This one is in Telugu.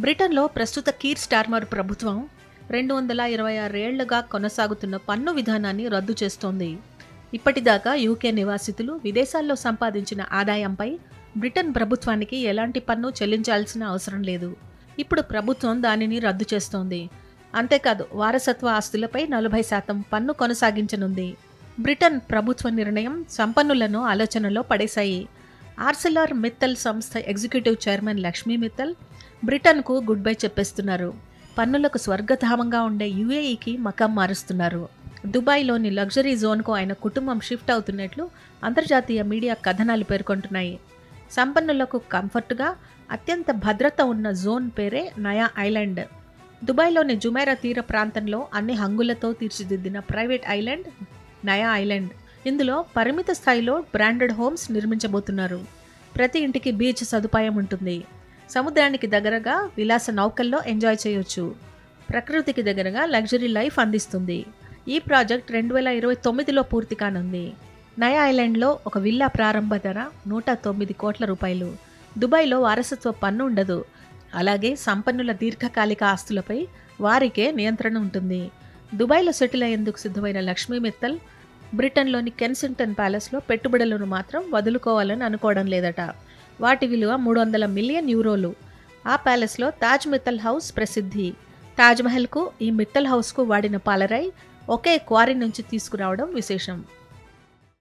బ్రిటన్లో ప్రస్తుత కీర్ స్టార్మర్ ప్రభుత్వం రెండు వందల ఇరవై ఆరేళ్ళుగా కొనసాగుతున్న పన్ను విధానాన్ని రద్దు చేస్తోంది. ఇప్పటిదాకా యూకే నివాసితులు విదేశాల్లో సంపాదించిన ఆదాయంపై బ్రిటన్ ప్రభుత్వానికి ఎలాంటి పన్ను చెల్లించాల్సిన అవసరం లేదు. ఇప్పుడు ప్రభుత్వం దానిని రద్దు చేస్తోంది. అంతేకాదు వారసత్వ ఆస్తులపై నలభై శాతం పన్ను కొనసాగించనుంది. బ్రిటన్ ప్రభుత్వ నిర్ణయం సంపన్నులను ఆలోచనలో పడేశాయి. ఆర్సెలార్ మిత్తల్ సంస్థ ఎగ్జిక్యూటివ్ చైర్మన్ లక్ష్మీ మిత్తల్ బ్రిటన్కు గుడ్ బై చెప్పేస్తున్నారు. పన్నులకు స్వర్గధామంగా ఉండే యుఏఈకి మకం మారుస్తున్నారు. దుబాయ్లోని లగ్జరీ జోన్కు ఆయన కుటుంబం షిఫ్ట్ అవుతున్నట్లు అంతర్జాతీయ మీడియా కథనాలు పేర్కొంటున్నాయి. సంపన్నులకు కంఫర్ట్గా అత్యంత భద్రత ఉన్న జోన్ పేరే నయా ఐలాండ్. దుబాయ్లోని జుమైరా తీర ప్రాంతంలో అన్ని హంగులతో తీర్చిదిద్దిన ప్రైవేట్ ఐలాండ్ నయా ఐలాండ్. ఇందులో పరిమిత స్థాయిలో బ్రాండెడ్ హోమ్స్ నిర్మించబోతున్నారు. ప్రతి ఇంటికి బీచ్ సదుపాయం ఉంటుంది. సముద్రానికి దగ్గరగా విలాస నౌకల్లో ఎంజాయ్ చేయొచ్చు. ప్రకృతికి దగ్గరగా లగ్జరీ లైఫ్ అందిస్తుంది. ఈ ప్రాజెక్ట్ రెండు వేల ఇరవై తొమ్మిదిలో పూర్తి కానుంది. నయా ఐలాండ్లో ఒక విల్లా ప్రారంభ ధర నూట తొమ్మిది కోట్ల రూపాయలు. దుబాయ్లో వారసత్వ పన్ను ఉండదు. అలాగే సంపన్నుల దీర్ఘకాలిక ఆస్తులపై వారికే నియంత్రణ ఉంటుంది. దుబాయ్లో సెటిల్ అయ్యేందుకు సిద్ధమైన లక్ష్మీ మిత్తల్ బ్రిటన్లోని కెన్సింగ్టన్ ప్యాలెస్లో పెట్టుబడులను మాత్రం వదులుకోవాలని అనుకోవడం లేదట. వాటి విలువ మూడు వందల మిలియన్ యూరోలు. ఆ ప్యాలెస్లో తాజ్ మిత్తల్ హౌస్ ప్రసిద్ధి. తాజ్మహల్కు ఈ మిత్తల్ హౌస్కు వాడిన పాలరాయి ఒకే క్వారీ నుంచి తీసుకురావడం విశేషం.